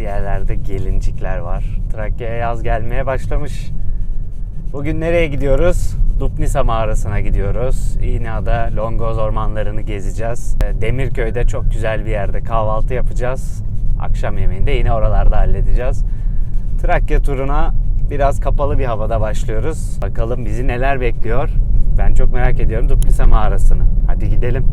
yerlerde gelincikler var. Trakya'ya yaz gelmeye başlamış. Bugün nereye gidiyoruz? Dupnisa mağarasına gidiyoruz. İğneada Longoz ormanlarını gezeceğiz. E, Demirköy'de çok güzel bir yerde kahvaltı yapacağız. Akşam yemeğini de yine oralarda halledeceğiz. Trakya turuna biraz kapalı bir havada başlıyoruz. Bakalım bizi neler bekliyor. Ben çok merak ediyorum Dupnisa mağarasını. Hadi gidelim.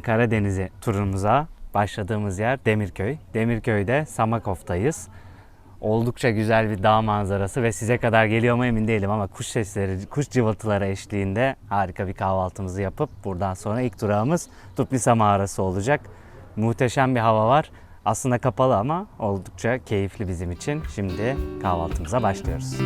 Trakya'nın Karadeniz'i turumuza başladığımız yer Demirköy. Demirköy'de Samakof'tayız. Oldukça güzel bir dağ manzarası ve size kadar geliyor mu emin değilim ama kuş sesleri, kuş cıvıltıları eşliğinde harika bir kahvaltımızı yapıp buradan sonra ilk durağımız Tuplisa mağarası olacak. Muhteşem bir hava var. Aslında kapalı ama oldukça keyifli bizim için. Şimdi kahvaltımıza başlıyoruz.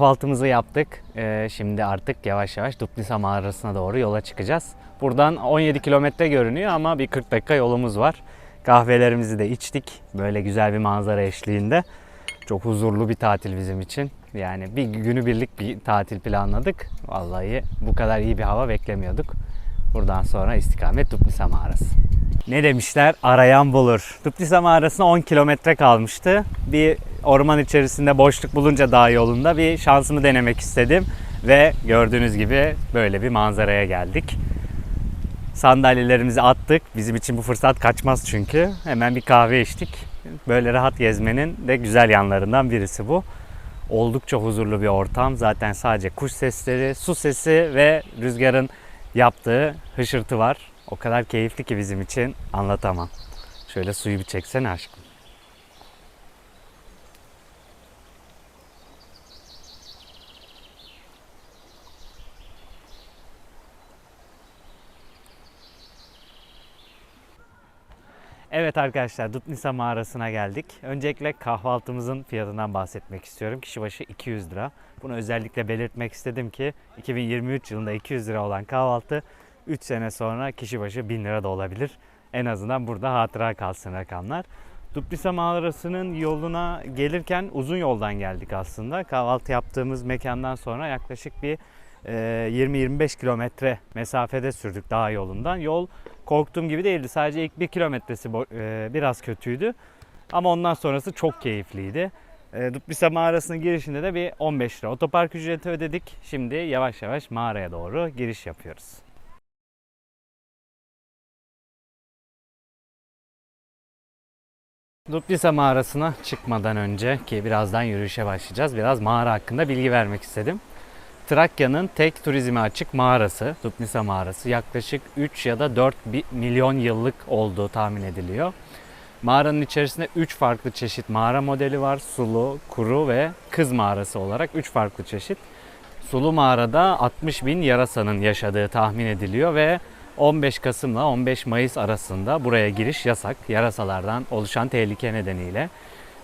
Kahvaltımızı yaptık. Ee, şimdi artık yavaş yavaş Duplisa mağarasına doğru yola çıkacağız. Buradan 17 kilometre görünüyor ama bir 40 dakika yolumuz var. Kahvelerimizi de içtik. Böyle güzel bir manzara eşliğinde. Çok huzurlu bir tatil bizim için. Yani bir günü birlik bir tatil planladık. Vallahi bu kadar iyi bir hava beklemiyorduk. Buradan sonra istikamet Duplisa mağarası. Ne demişler? Arayan bulur. Duplisa mağarasına 10 kilometre kalmıştı. Bir orman içerisinde boşluk bulunca dağ yolunda bir şansımı denemek istedim. Ve gördüğünüz gibi böyle bir manzaraya geldik. Sandalyelerimizi attık. Bizim için bu fırsat kaçmaz çünkü. Hemen bir kahve içtik. Böyle rahat gezmenin de güzel yanlarından birisi bu. Oldukça huzurlu bir ortam. Zaten sadece kuş sesleri, su sesi ve rüzgarın yaptığı hışırtı var. O kadar keyifli ki bizim için anlatamam. Şöyle suyu bir çeksene aşkım. Evet arkadaşlar Dutnisa mağarasına geldik. Öncelikle kahvaltımızın fiyatından bahsetmek istiyorum. Kişi başı 200 lira. Bunu özellikle belirtmek istedim ki 2023 yılında 200 lira olan kahvaltı 3 sene sonra kişi başı 1000 lira da olabilir. En azından burada hatıra kalsın rakamlar. Duplisa mağarasının yoluna gelirken uzun yoldan geldik aslında. Kahvaltı yaptığımız mekandan sonra yaklaşık bir 20-25 kilometre mesafede sürdük dağ yolundan. Yol korktuğum gibi değildi. Sadece ilk bir kilometresi e, biraz kötüydü. Ama ondan sonrası çok keyifliydi. E, Duplisa mağarasının girişinde de bir 15 lira otopark ücreti ödedik. Şimdi yavaş yavaş mağaraya doğru giriş yapıyoruz. Duplisa mağarasına çıkmadan önce ki birazdan yürüyüşe başlayacağız. Biraz mağara hakkında bilgi vermek istedim. Trakya'nın tek turizme açık mağarası, Duplisa mağarası. Yaklaşık 3 ya da 4 bi- milyon yıllık olduğu tahmin ediliyor. Mağaranın içerisinde 3 farklı çeşit mağara modeli var. Sulu, kuru ve kız mağarası olarak 3 farklı çeşit. Sulu mağarada 60 bin yarasanın yaşadığı tahmin ediliyor ve 15 Kasım'la 15 Mayıs arasında buraya giriş yasak. Yarasalardan oluşan tehlike nedeniyle.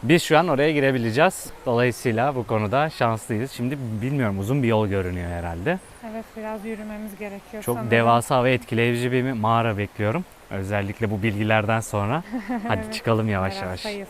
Biz şu an oraya girebileceğiz. Dolayısıyla bu konuda şanslıyız. Şimdi bilmiyorum uzun bir yol görünüyor herhalde. Evet biraz yürümemiz gerekiyor Çok sanırım. devasa ve etkileyici bir mağara bekliyorum. Özellikle bu bilgilerden sonra. Hadi çıkalım yavaş yavaş. Meraktayız.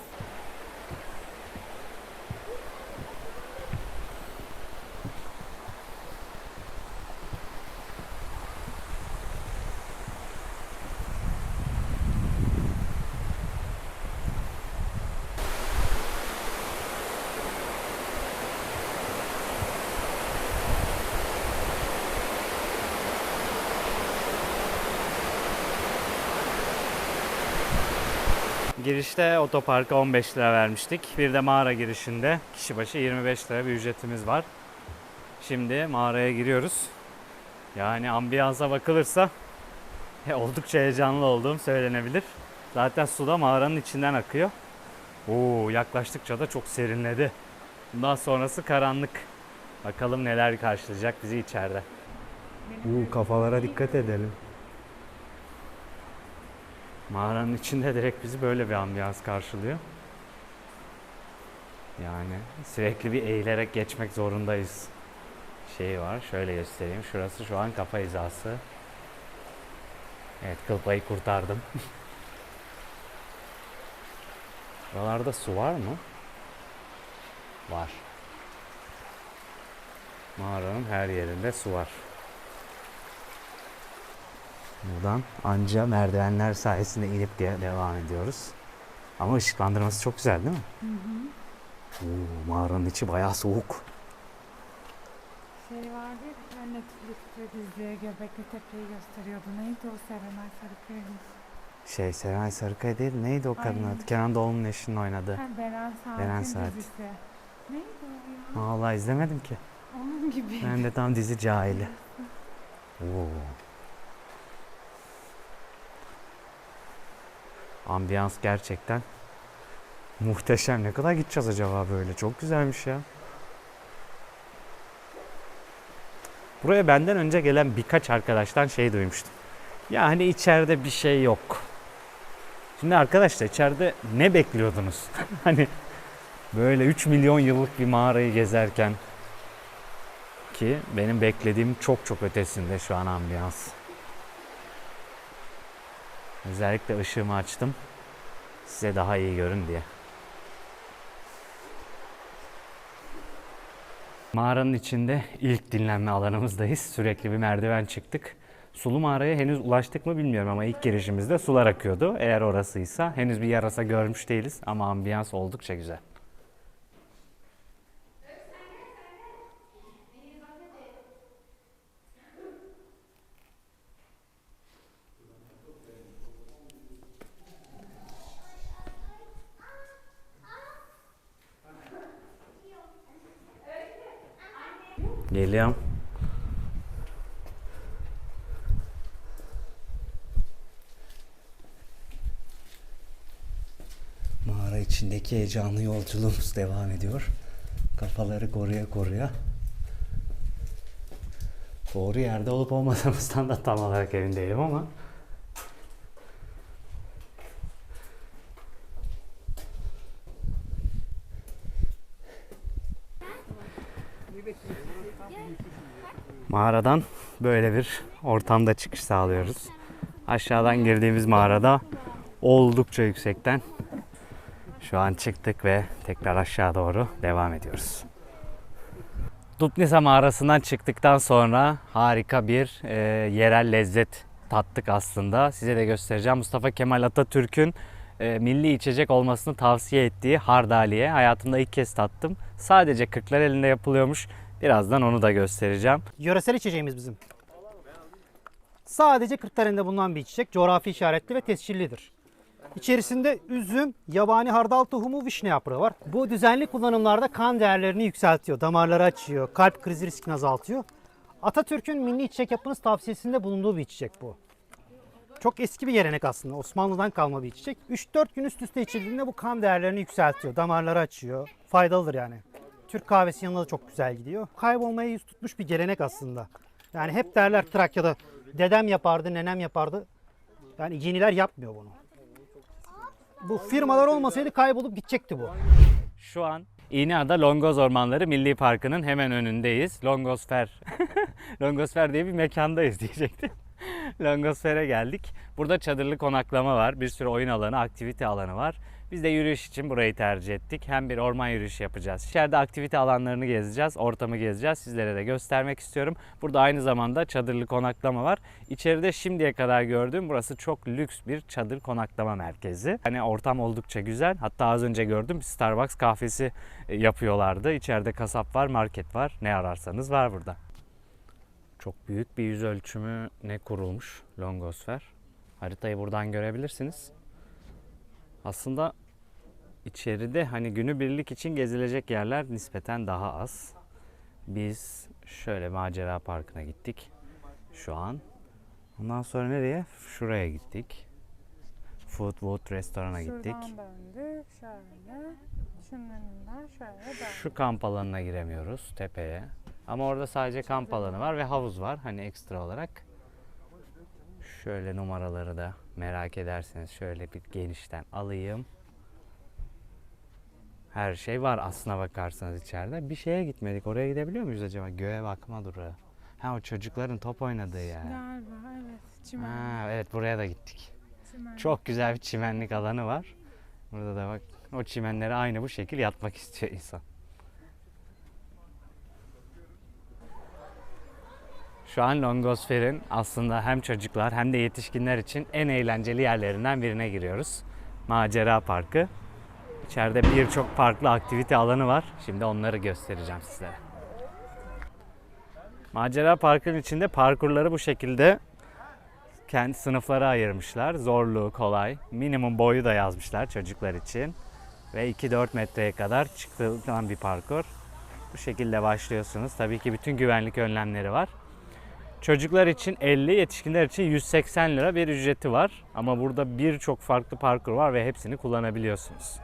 Girişte otoparka 15 lira vermiştik. Bir de mağara girişinde kişi başı 25 lira bir ücretimiz var. Şimdi mağaraya giriyoruz. Yani ambiyansa bakılırsa e, oldukça heyecanlı olduğum söylenebilir. Zaten su da mağaranın içinden akıyor. Oo, yaklaştıkça da çok serinledi. Bundan sonrası karanlık. Bakalım neler karşılayacak bizi içeride. Uu, kafalara dikkat edelim. Mağaranın içinde direkt bizi böyle bir ambiyans karşılıyor. Yani sürekli bir eğilerek geçmek zorundayız. Şey var, şöyle göstereyim. Şurası şu an kafa hizası. Evet, kıl kurtardım. Buralarda su var mı? Var. Mağaranın her yerinde su var. Buradan anca merdivenler sayesinde inip diye devam ediyoruz. Ama ışıklandırması çok güzel değil mi? Oo, mağaranın içi bayağı soğuk. Şey vardı ya bir Netflix'te dizi Göbekli Tepe'yi gösteriyordu. Neydi o Serenay Sarıkaya'nın? Şey Serenay Sarıkaya değil neydi o kadın adı? Kenan Doğulu'nun eşinin oynadığı. Ha, Beren Saat'in Beren Saat. dizisi. Neydi o ya? Vallahi izlemedim ki. Onun gibi. Ben de tam dizi cahili. Oo. Ambiyans gerçekten muhteşem. Ne kadar gideceğiz acaba böyle? Çok güzelmiş ya. Buraya benden önce gelen birkaç arkadaştan şey duymuştum. Ya hani içeride bir şey yok. Şimdi arkadaşlar içeride ne bekliyordunuz? hani böyle 3 milyon yıllık bir mağarayı gezerken ki benim beklediğim çok çok ötesinde şu an ambiyans. Özellikle ışığımı açtım. Size daha iyi görün diye. Mağaranın içinde ilk dinlenme alanımızdayız. Sürekli bir merdiven çıktık. Sulu mağaraya henüz ulaştık mı bilmiyorum ama ilk girişimizde sular akıyordu. Eğer orasıysa henüz bir yarasa görmüş değiliz ama ambiyans oldukça güzel. Geliyorum. Mağara içindeki heyecanlı yolculuğumuz devam ediyor. Kafaları koruya koruya. Doğru yerde olup olmadığımızdan da tam olarak emin değilim ama Mağaradan böyle bir ortamda çıkış sağlıyoruz. Aşağıdan girdiğimiz mağarada oldukça yüksekten şu an çıktık ve tekrar aşağı doğru devam ediyoruz. Dupnisa mağarasından çıktıktan sonra harika bir e, yerel lezzet tattık aslında. Size de göstereceğim. Mustafa Kemal Atatürk'ün e, milli içecek olmasını tavsiye ettiği hardaliye hayatımda ilk kez tattım. Sadece Kırklar elinde yapılıyormuş. Birazdan onu da göstereceğim. Yöresel içeceğimiz bizim. Sadece Kırklareli'nde bulunan bir içecek. Coğrafi işaretli ve tescillidir. İçerisinde üzüm, yabani hardal tohumu, vişne yaprağı var. Bu düzenli kullanımlarda kan değerlerini yükseltiyor, damarları açıyor, kalp krizi riskini azaltıyor. Atatürk'ün milli içecek yapınız tavsiyesinde bulunduğu bir içecek bu. Çok eski bir gelenek aslında. Osmanlı'dan kalma bir içecek. 3-4 gün üst üste içildiğinde bu kan değerlerini yükseltiyor. Damarları açıyor. Faydalıdır yani. Türk kahvesi yanında da çok güzel gidiyor. Kaybolmaya yüz tutmuş bir gelenek aslında. Yani hep derler Trakya'da dedem yapardı, nenem yapardı. Yani yeniler yapmıyor bunu. Bu firmalar olmasaydı kaybolup gidecekti bu. Şu an İğneada Longoz Ormanları Milli Parkı'nın hemen önündeyiz. Longosfer. Longosfer diye bir mekandayız diyecektim. Longosfer'e geldik. Burada çadırlı konaklama var. Bir sürü oyun alanı, aktivite alanı var. Biz de yürüyüş için burayı tercih ettik. Hem bir orman yürüyüşü yapacağız. İçeride aktivite alanlarını gezeceğiz, ortamı gezeceğiz. Sizlere de göstermek istiyorum. Burada aynı zamanda çadırlı konaklama var. İçeride şimdiye kadar gördüğüm burası çok lüks bir çadır konaklama merkezi. Hani ortam oldukça güzel. Hatta az önce gördüm Starbucks kahvesi e, yapıyorlardı. İçeride kasap var, market var. Ne ararsanız var burada. Çok büyük bir yüz ölçümü ne kurulmuş Longosfer. Haritayı buradan görebilirsiniz. Aslında içeride hani günübirlik için gezilecek yerler nispeten daha az. Biz şöyle macera parkına gittik şu an. Ondan sonra nereye? Şuraya gittik. Food Wood restorana gittik. Döndük şöyle. Şunun önünden şöyle döndük. Şu kamp alanına giremiyoruz tepeye. Ama orada sadece kamp alanı var ve havuz var hani ekstra olarak. Şöyle numaraları da merak ederseniz şöyle bir genişten alayım. Her şey var aslına bakarsanız içeride. Bir şeye gitmedik. Oraya gidebiliyor muyuz acaba? Göğe bakma durağı. Ha o çocukların top oynadığı yer. Galiba evet. Çimen. Ha, evet buraya da gittik. çimen. Çok güzel bir çimenlik alanı var. Burada da bak o çimenlere aynı bu şekil yatmak istiyor insan. Şu an Longosfer'in aslında hem çocuklar hem de yetişkinler için en eğlenceli yerlerinden birine giriyoruz. Macera Parkı. İçeride birçok farklı aktivite alanı var. Şimdi onları göstereceğim size. Macera Parkı'nın içinde parkurları bu şekilde kendi sınıflara ayırmışlar. Zorluğu, kolay. Minimum boyu da yazmışlar çocuklar için. Ve 2-4 metreye kadar çıkılan bir parkur. Bu şekilde başlıyorsunuz. Tabii ki bütün güvenlik önlemleri var. Çocuklar için 50, yetişkinler için 180 lira bir ücreti var. Ama burada birçok farklı parkur var ve hepsini kullanabiliyorsunuz.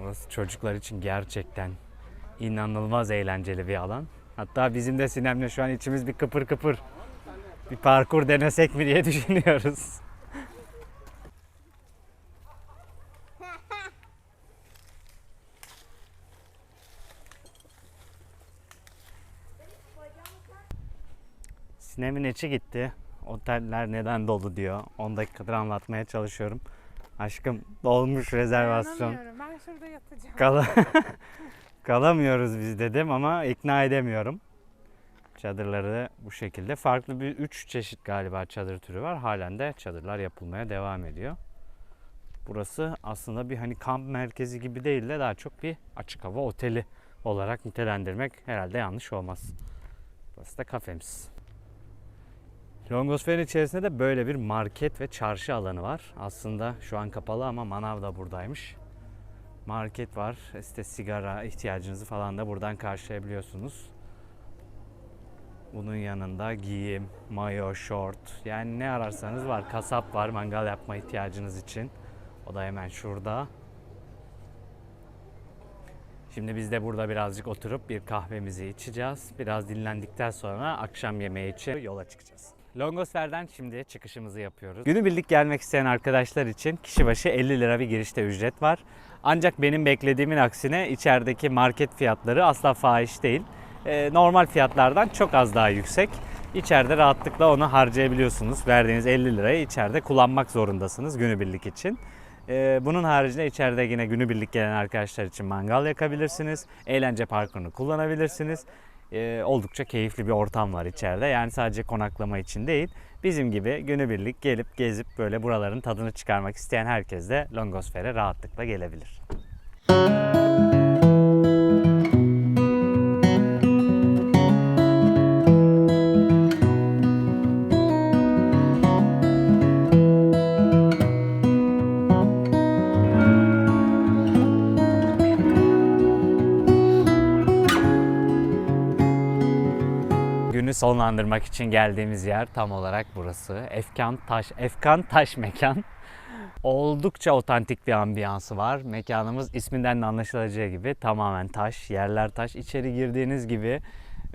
Burası çocuklar için gerçekten inanılmaz eğlenceli bir alan. Hatta bizim de Sinem'le şu an içimiz bir kıpır kıpır. Bir parkur denesek mi diye düşünüyoruz. Sinem'in içi gitti. Oteller neden dolu diyor. 10 dakikadır anlatmaya çalışıyorum. Aşkım dolmuş rezervasyon. Ben şurada yatacağım. Kala Kalamıyoruz biz dedim ama ikna edemiyorum. Çadırları da bu şekilde. Farklı bir 3 çeşit galiba çadır türü var. Halen de çadırlar yapılmaya devam ediyor. Burası aslında bir hani kamp merkezi gibi değil de daha çok bir açık hava oteli olarak nitelendirmek herhalde yanlış olmaz. Burası da kafemiz. Longosfer'in içerisinde de böyle bir market ve çarşı alanı var. Aslında şu an kapalı ama manav da buradaymış market var. İşte sigara ihtiyacınızı falan da buradan karşılayabiliyorsunuz. Bunun yanında giyim, mayo, şort yani ne ararsanız var. Kasap var mangal yapma ihtiyacınız için. O da hemen şurada. Şimdi biz de burada birazcık oturup bir kahvemizi içeceğiz. Biraz dinlendikten sonra akşam yemeği için yola çıkacağız. Longosfer'den şimdi çıkışımızı yapıyoruz. Günübirlik gelmek isteyen arkadaşlar için kişi başı 50 lira bir girişte ücret var. Ancak benim beklediğimin aksine içerideki market fiyatları asla fahiş değil. Ee, normal fiyatlardan çok az daha yüksek. İçeride rahatlıkla onu harcayabiliyorsunuz. Verdiğiniz 50 lirayı içeride kullanmak zorundasınız günübirlik için. Ee, bunun haricinde içeride yine günübirlik gelen arkadaşlar için mangal yakabilirsiniz. Eğlence parkını kullanabilirsiniz. Ee, oldukça keyifli bir ortam var içeride. Yani sadece konaklama için değil. Bizim gibi günübirlik gelip gezip böyle buraların tadını çıkarmak isteyen herkes de Longosfer'e rahatlıkla gelebilir. Günü sonlandırmak için geldiğimiz yer tam olarak burası. Efkan Taş, Efkan Taş Mekan. Oldukça otantik bir ambiyansı var. Mekanımız isminden de anlaşılacağı gibi tamamen taş, yerler taş. İçeri girdiğiniz gibi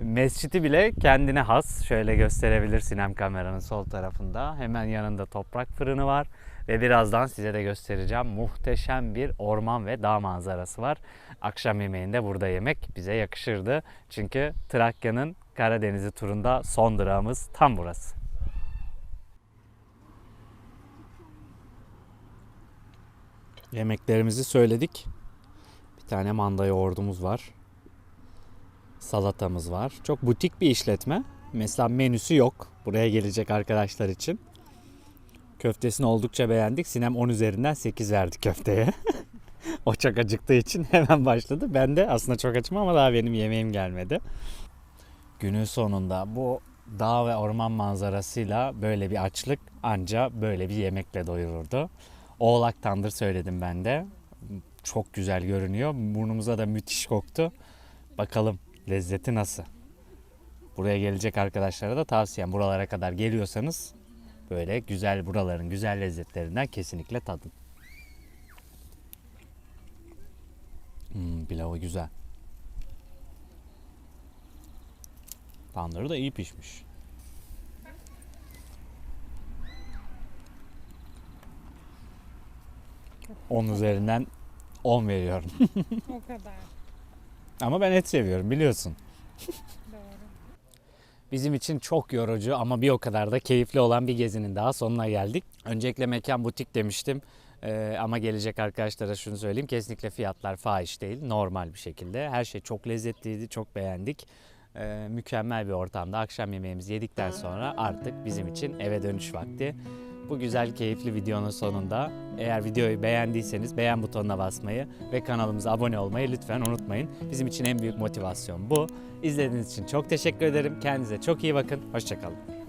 mescidi bile kendine has. Şöyle gösterebilir Sinem kameranın sol tarafında. Hemen yanında toprak fırını var. Ve birazdan size de göstereceğim. Muhteşem bir orman ve dağ manzarası var. Akşam yemeğinde burada yemek bize yakışırdı. Çünkü Trakya'nın Karadeniz'i turunda son durağımız tam burası. Yemeklerimizi söyledik. Bir tane manda yoğurdumuz var. Salatamız var. Çok butik bir işletme. Mesela menüsü yok buraya gelecek arkadaşlar için. Köftesini oldukça beğendik. Sinem 10 üzerinden 8 verdi köfteye. o çok acıktığı için hemen başladı. Ben de aslında çok açım ama daha benim yemeğim gelmedi. Günün sonunda bu dağ ve orman manzarasıyla böyle bir açlık anca böyle bir yemekle doyururdu. Oğlak tandır söyledim ben de. Çok güzel görünüyor. Burnumuza da müthiş koktu. Bakalım lezzeti nasıl? Buraya gelecek arkadaşlara da tavsiyem buralara kadar geliyorsanız böyle güzel buraların güzel lezzetlerinden kesinlikle tadın. Hmm, pilavı güzel. Tandırı da iyi pişmiş. 10 üzerinden 10 veriyorum. O kadar. Ama ben et seviyorum biliyorsun. Doğru. Bizim için çok yorucu ama bir o kadar da keyifli olan bir gezinin daha sonuna geldik. Öncelikle mekan butik demiştim. Ee, ama gelecek arkadaşlara şunu söyleyeyim. Kesinlikle fiyatlar fahiş değil. Normal bir şekilde. Her şey çok lezzetliydi. Çok beğendik. Ee, mükemmel bir ortamda akşam yemeğimizi yedikten sonra artık bizim için eve dönüş vakti. Bu güzel keyifli videonun sonunda eğer videoyu beğendiyseniz beğen butonuna basmayı ve kanalımıza abone olmayı lütfen unutmayın. Bizim için en büyük motivasyon bu. İzlediğiniz için çok teşekkür ederim. Kendinize çok iyi bakın. Hoşçakalın.